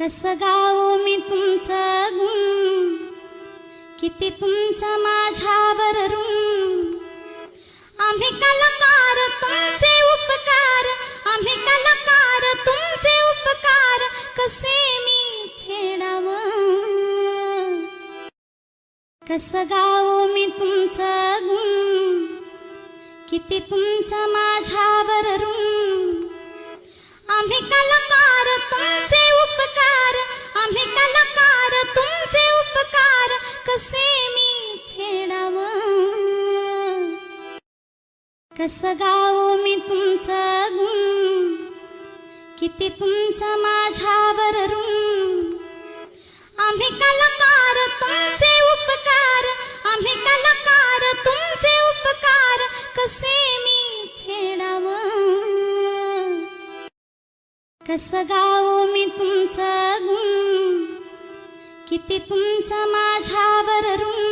कस गाओ मी तुमचं गुण? किती तुमचं माझ्यावर ऋण? आम्ही कलाकार तुमचे उपकार. आम्ही कलाकार तुमचे उपकार. कसे मी फेडावं? कस गाओ मी तुमचं गुण? किती तुमचं माझ्यावर ऋण? कस गाओ मी तुमचं गुण. किती तुमचं माझ्यावर ऋण. आम्ही कलाकार तुमचे उपकार. आम्ही कलाकार तुमचे उपकार. कसे मी फेडावं? कस गाओ मी तुमचं गुण. किती तुमचं माझ्यावर ऋण.